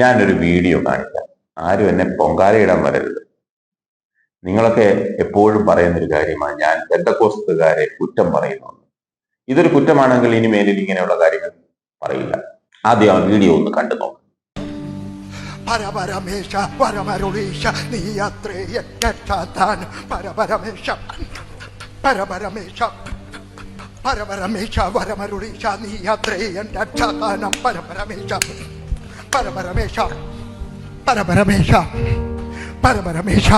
ഞാനൊരു വീഡിയോ കാണിക്കാം. ആരും എന്നെ പൊങ്കാലയിടാൻ വരരുത്. നിങ്ങളൊക്കെ എപ്പോഴും പറയുന്നൊരു കാര്യമാണ് ഞാൻ ബന്ധക്കോസ്തുകാരെ കുറ്റം പറയുന്നു. ഇതൊരു കുറ്റമാണെങ്കിൽ ഇനി മേലിൽ ഇങ്ങനെയുള്ള കാര്യങ്ങൾ പറയില്ല. ആദ്യം ആ വീഡിയോ ഒന്ന് കണ്ടു നോക്കാം. പരപരമേശ പരമരുളീശ നീ അത്രേ പരപരമേശ പരപരമേശ പരപരമേശ പരമരുളീശ നീ അത്രേ എന്റെ രക്ഷാദാനം പരപരമേശ പരപരമേശ പരപരമേശ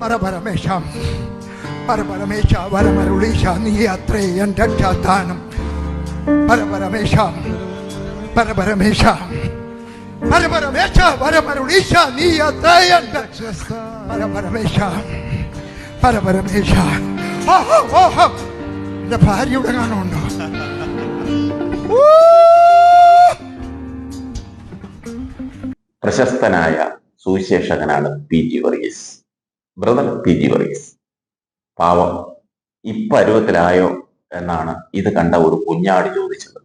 പരപരമേശ പരപരമേശ പരപരമേശ പരമരുളീശ നീ അത്രേ എന്റെ രക്ഷാദാനം പരപരമേശ പരപരമേശ പരപരമേശ പരമരുളീശ നീ അത്രയുണ്ട് പരപരമേശ പരപരമേശ ഓഹോ ഓഹോ എന്റെ ഭാര്യയുടെ കാണുന്നുണ്ടോ പ്രശസ്തനായ സുവിശേഷകനാണ് P G Varghese. Brother P G Varghese. പാവം. ഇപ്പരുവത്തിലായോ എന്നാണ് ഇത് കണ്ട ഒരു കുഞ്ഞാട് ചോദിച്ചത്.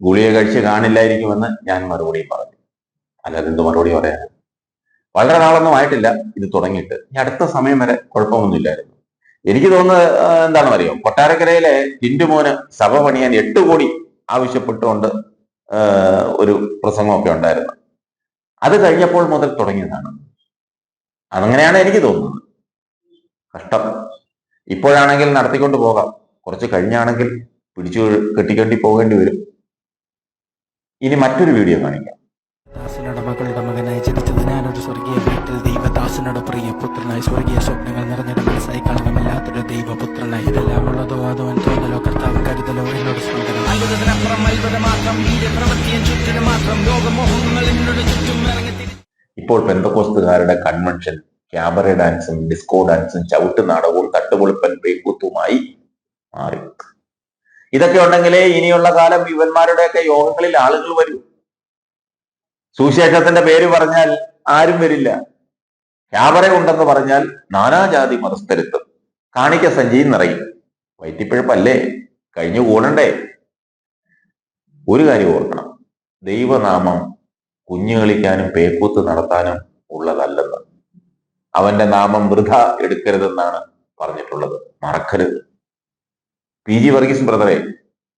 ഗുളിക കഴിച്ച് കാണില്ലായിരിക്കുമെന്ന് ഞാൻ മറുപടി പറഞ്ഞു. അല്ലാതെ എന്ത് മറുപടി പറയാൻ വളരെ നാളൊന്നും ആയിട്ടില്ല. ഇത് തുടങ്ങിയിട്ട്. ഈ അടുത്ത സമയം വരെ കുഴപ്പമൊന്നുമില്ലായിരുന്നു. എനിക്ക് തോന്നുന്നത് എന്താണെന്ന് അറിയോ കൊട്ടാരക്കരയിലെ ടിന്റുമോന് സഭ പണിയാൻ എട്ട് കോടി ആവശ്യപ്പെട്ടുകൊണ്ട് ഒരു പ്രസംഗമൊക്കെ ഉണ്ടായിരുന്നു. അത് കഴിഞ്ഞപ്പോൾ മുതൽ തുടങ്ങിയതാണ്. അതങ്ങനെയാണ് എനിക്ക് തോന്നുന്നത്. കഷ്ടം. ഇപ്പോഴാണെങ്കിൽ നടത്തിക്കൊണ്ട് പോകാം. കുറച്ച് കഴിഞ്ഞാണെങ്കിൽ പിടിച്ചു കെട്ടിക്കെട്ടി പോകേണ്ടി വരും. ഇനി മറ്റൊരു വീഡിയോ കാണിക്കാം. ദാസനുടെ മകളുടെ മകനായി ജനിച്ചത് ഞാനൊരു സ്വർഗീയ വീട്ടിൽ ദൈവദാസനുടെ പ്രിയ പുത്രനായി. സ്വർഗീയ സ്വപ്നങ്ങൾ നിറഞ്ഞൊരു മനസ്സായി കാണുന്നല്ലാത്തൊരു ദൈവപുത്രനായി. ഇതെല്ലാം ഉള്ളതോ അതോ തോന്നലോ കർത്താവ് കരുതലോ എന്നോട് സ്വന്തം. അത്ഭുതത്തിനപ്പുറം അത്ഭുതമാത്രം വീര്യപ്രവൃത്തിയും ചുറ്റിനും മാത്രം ഇറങ്ങി ഇപ്പോൾ പെന്തക്കോസ്തുകാരുടെ കൺവെൻഷൻ ക്യാബറ ഡാൻസും ഡിസ്കോ ഡാൻസും ചവിട്ട് നാടകവും തട്ടുപൊളിപ്പൻ പേക്കൂത്തുമായി മാറി. ഇതൊക്കെ ഉണ്ടെങ്കിലേ ഇനിയുള്ള കാലം ഇവന്മാരുടെയൊക്കെ യോഗങ്ങളിൽ ആളുകൾ വരും. സുവിശേഷത്തിന്റെ പേര് പറഞ്ഞാൽ ആരും വരില്ല. ക്യാബറ ഉണ്ടെന്ന് പറഞ്ഞാൽ നാനാജാതി മതസ്ഥരുത്തും. കാണിക്ക സഞ്ചിയും നിറയും. വയറ്റിപ്പിഴപ്പല്ലേ കഴിഞ്ഞു കൂടണ്ടേ? ഒരു കാര്യം ഓർക്കണം. ദൈവനാമം കുഞ്ഞു കളിക്കാനും പേക്കൂത്ത് നടത്താനും ഉള്ളതല്ലെന്ന്. അവന്റെ നാമം വൃഥ എടുക്കരുതെന്നാണ് പറഞ്ഞിട്ടുള്ളത്. മറക്കരുത്. പി. ജി. വർഗീസ് ബ്രദറെ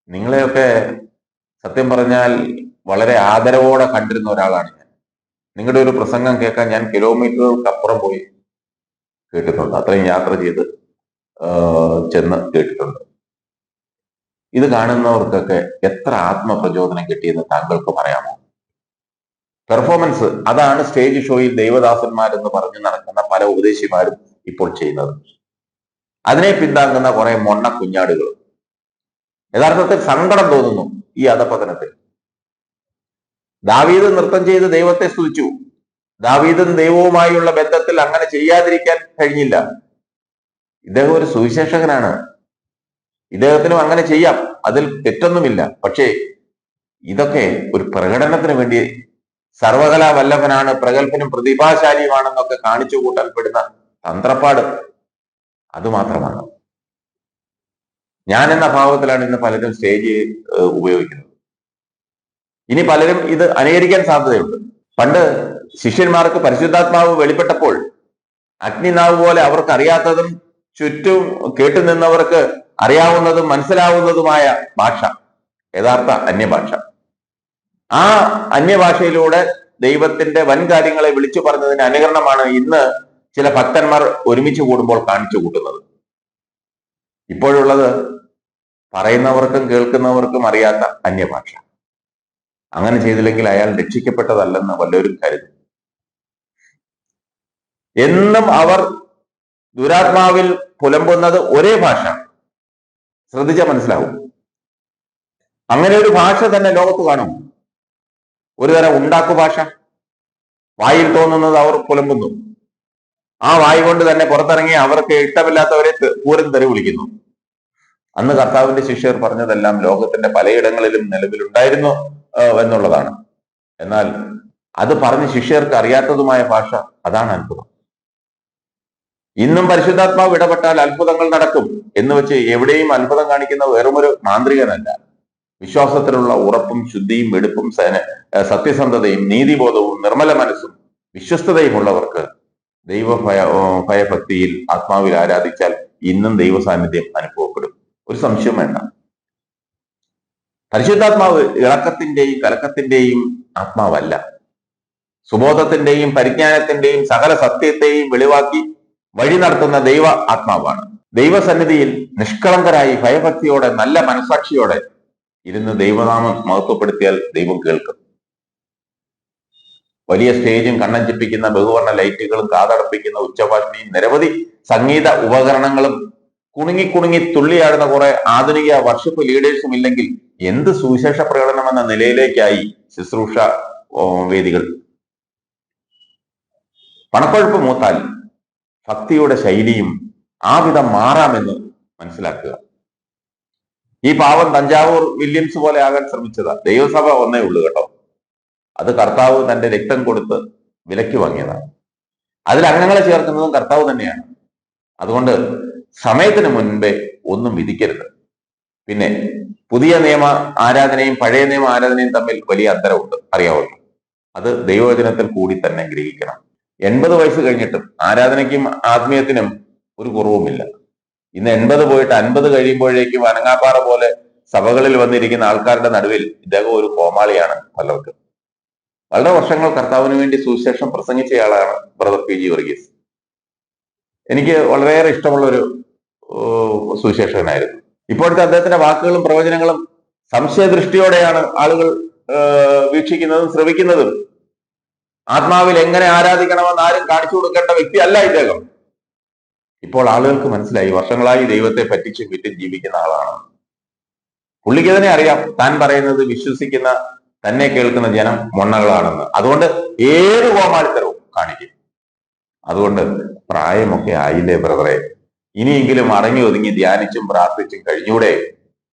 നിങ്ങളെയൊക്കെ സത്യം പറഞ്ഞാൽ വളരെ ആദരവോടെ കണ്ടിരുന്ന ഒരാളാണ് ഞാൻ. നിങ്ങളുടെ ഒരു പ്രസംഗം കേൾക്കാൻ ഞാൻ കിലോമീറ്ററുകൾക്കപ്പുറം പോയി കേട്ടിട്ടുണ്ട്. അത്രയും യാത്ര ചെയ്ത് ചെന്ന് കേട്ടിട്ടുണ്ട്. ഇത് കാണുന്നവർക്കൊക്കെ എത്ര ആത്മപ്രചോദനം കിട്ടിയെന്ന് താങ്കൾക്ക് പറയാമോ? പെർഫോമൻസ് അതാണ് സ്റ്റേജ് ഷോയിൽ ദൈവദാസന്മാരെന്ന് പറഞ്ഞു നടക്കുന്ന പല ഉപദേശിമാരും ഇപ്പോൾ ചെയ്യുന്നത്. അതിനെ പിന്താങ്ങുന്ന കുറെ മൊണ്ണ കുഞ്ഞാടുകൾ. യഥാർത്ഥത്തിൽ സങ്കടം തോന്നുന്നു ഈ അധപതനത്തിൽ. ദാവീദ് നൃത്തം ചെയ്ത് ദൈവത്തെ സ്തുതിച്ചു. ദാവീദും ദൈവവുമായുള്ള ബന്ധത്തിൽ അങ്ങനെ ചെയ്യാതിരിക്കാൻ കഴിഞ്ഞില്ല. ഇദ്ദേഹം ഒരു സുവിശേഷകനാണ്. ഇദ്ദേഹത്തിനും അങ്ങനെ ചെയ്യാം. അതിൽ തെറ്റൊന്നുമില്ല. പക്ഷേ ഇതൊക്കെ ഒരു പ്രകടനത്തിന് വേണ്ടി സർവകലാ വല്ലഭനാണ് പ്രഗത്ഭനും പ്രതിഭാശാലിയുമാണെന്നൊക്കെ കാണിച്ചു കൂട്ടാൻ പെടുന്ന തന്ത്രപ്പാട് അതുമാത്രമാണ്. ഞാൻ എന്ന ഭാവത്തിലാണ് ഇന്ന് പലരും സ്റ്റേജ് ഉപയോഗിക്കുന്നത്. ഇനി പലരും ഇത് അനുകരിക്കാൻ സാധ്യതയുണ്ട്. പണ്ട് ശിഷ്യന്മാർക്ക് പരിശുദ്ധാത്മാവ് വെളിപ്പെട്ടപ്പോൾ അഗ്നിനാവ് പോലെ അവർക്ക് അറിയാത്തതും ചുറ്റും കേട്ടു നിന്നവർക്ക് അറിയാവുന്നതും മനസ്സിലാവുന്നതുമായ ഭാഷ യഥാർത്ഥ അന്യഭാഷ. ആ അന്യഭാഷയിലൂടെ ദൈവത്തിന്റെ വൻ കാര്യങ്ങളെ വിളിച്ചു പറഞ്ഞതിന് അനുകരണമാണ് ഇന്ന് ചില ഭക്തന്മാർ ഒരുമിച്ച് കൂടുമ്പോൾ കാണിച്ചു കൂട്ടുന്നത്. ഇപ്പോഴുള്ളത് പറയുന്നവർക്കും കേൾക്കുന്നവർക്കും അറിയാത്ത അന്യഭാഷ. അങ്ങനെ ചെയ്തില്ലെങ്കിൽ അയാൾ രക്ഷിക്കപ്പെട്ടതല്ലെന്ന് വല്ലവരും കരുതും എന്നും അവർ ദുരാത്മാവിൽ പുലമ്പുന്നത് ഒരേ ഭാഷ. ശ്രദ്ധിച്ചാൽ മനസ്സിലാവും. അങ്ങനെ ഒരു ഭാഷ തന്നെ ലോകത്ത് കാണും. ഒരു തരം ഉണ്ടാക്കു ഭാഷ. വായിൽ തോന്നുന്നത് അവർ പുലമ്പുന്നു. ആ വായി കൊണ്ട് തന്നെ പുറത്തിറങ്ങി അവർക്ക് ഇഷ്ടമില്ലാത്തവരെ പൂരം തെറി വിളിക്കുന്നു. അന്ന് കർത്താവിന്റെ ശിഷ്യർ പറഞ്ഞതെല്ലാം ലോകത്തിന്റെ പലയിടങ്ങളിലും നിലവിലുണ്ടായിരുന്നു എന്നുള്ളതാണ്. എന്നാൽ അത് പറഞ്ഞ് ശിഷ്യർക്ക് അറിയാത്തതുമായ ഭാഷ അതാണ് അത്ഭുതം. ഇന്നും പരിശുദ്ധാത്മാവ് ഇടപെട്ടാൽ അത്ഭുതങ്ങൾ നടക്കും എന്ന് വെച്ച് എവിടെയും അത്ഭുതം കാണിക്കുന്ന വെറുമൊരു മാന്ത്രികനല്ല. വിശ്വാസത്തിലുള്ള ഉറപ്പും ശുദ്ധിയും വെടുപ്പും സേന- സത്യസന്ധതയും നീതിബോധവും നിർമ്മല മനസ്സും വിശ്വസ്തതയുമുള്ളവർക്ക് ദൈവ ഭയ ഭയഭക്തിയിൽ ആത്മാവിൽ ആരാധിച്ചാൽ ഇന്നും ദൈവ സാന്നിധ്യം അനുഭവപ്പെടും. ഒരു സംശയം വേണ്ട. പരിശുദ്ധാത്മാവ് ഇളക്കത്തിന്റെയും കലക്കത്തിന്റെയും ആത്മാവല്ല. സുബോധത്തിന്റെയും പരിജ്ഞാനത്തിന്റെയും സകല സത്യത്തെയും വെളിവാക്കി വഴി നടത്തുന്ന ദൈവ ആത്മാവാണ്. ദൈവസന്നിധിയിൽ നിഷ്കളങ്കരായി ഭയഭക്തിയോടെ നല്ല മനസാക്ഷിയോടെ ഇരുന്ന് ദൈവനാമം മഹത്വപ്പെടുത്തിയാൽ ദൈവം കേൾക്കും. വലിയ സ്റ്റേജും കണ്ണഞ്ചിപ്പിക്കുന്ന ബഹുവർണ ലൈറ്റുകളും കാതടപ്പിക്കുന്ന ഉച്ചഭാഷണിയും നിരവധി സംഗീത ഉപകരണങ്ങളും കുണുങ്ങി കുണുങ്ങി തുള്ളിയാടുന്ന കുറെ ആധുനിക വർഷിപ്പ് ലീഡേഴ്സും ഇല്ലെങ്കിൽ എന്ത് സുവിശേഷ പ്രകടനം എന്ന നിലയിലേക്കായി ശുശ്രൂഷ വേദികൾ. പണക്കൊഴുപ്പ് മൂത്താൽ ഭക്തിയുടെ ശൈലിയും ആ വിധം മാറാമെന്ന് മനസ്സിലാക്കുക. ഈ പാവം തഞ്ചാവൂർ വില്യംസ് പോലെ ആകാൻ ശ്രമിച്ചതാ. ദൈവസഭ ഒന്നേ ഉള്ളൂ കേട്ടോ. അത് കർത്താവ് തന്റെ രക്തം കൊടുത്ത് വിലക്ക് വാങ്ങിയതാണ് അതിൽ അംഗങ്ങളെ ചേർക്കുന്നതും കർത്താവ് തന്നെയാണ്. അതുകൊണ്ട് സമയത്തിന് മുൻപേ ഒന്നും വിധിക്കരുത്. പിന്നെ പുതിയ നിയമ ആരാധനയും പഴയ നിയമ ആരാധനയും തമ്മിൽ വലിയ അന്തരമുണ്ട്. അറിയാവുള്ളൂ അത് ദൈവവചനത്തിൽ കൂടി തന്നെ ഗ്രഹിക്കണം. എൺപത് വയസ്സ് കഴിഞ്ഞിട്ടും ആരാധനയ്ക്കും ആത്മീയത്തിനും ഒരു കുറവുമില്ല. ഇന്ന് എൺപത് പോയിട്ട് അൻപത് കഴിയുമ്പോഴേക്കും അനങ്ങാപ്പാറ പോലെ സഭകളിൽ വന്നിരിക്കുന്ന ആൾക്കാരുടെ നടുവിൽ ഇദ്ദേഹം ഒരു കോമാളിയാണ് പലർക്കും വളരെ വർഷങ്ങൾ കർത്താവിന് വേണ്ടി സുവിശേഷം പ്രസംഗിച്ചയാളാണ് ബ്രദർ പി ജി വർഗീസ്. എനിക്ക് വളരെയേറെ ഇഷ്ടമുള്ള ഒരു സുവിശേഷകനായിരുന്നു. ഇപ്പോഴത്തെ അദ്ദേഹത്തിന്റെ വാക്കുകളും പ്രവചനങ്ങളും സംശയദൃഷ്ടിയോടെയാണ് ആളുകൾ വീക്ഷിക്കുന്നതും ശ്രവിക്കുന്നതും. ആത്മാവിൽ എങ്ങനെ ആരാധിക്കണമെന്ന് ആരും കാണിച്ചു കൊടുക്കേണ്ട വ്യക്തിയല്ല ഇദ്ദേഹം. ഇപ്പോൾ ആളുകൾക്ക് മനസ്സിലായി വർഷങ്ങളായി ദൈവത്തെ പറ്റിച്ച് വിറ്റ് ജീവിക്കുന്ന ആളാണ്. പുള്ളിക്ക് തന്നെ അറിയാം താൻ പറയുന്നത് വിശ്വസിക്കുന്ന തന്നെ കേൾക്കുന്ന ജനം മൊണ്ണകളാണെന്ന്. അതുകൊണ്ട് ഏത് കോമാളിത്തരവും കാണിക്കും. അതുകൊണ്ട് പ്രായമൊക്കെ ആയില്ലേ ബ്രദറെ? ഇനിയെങ്കിലും അടങ്ങി ഒതുങ്ങി ധ്യാനിച്ചും പ്രാർത്ഥിച്ചും കഴിഞ്ഞൂടെ?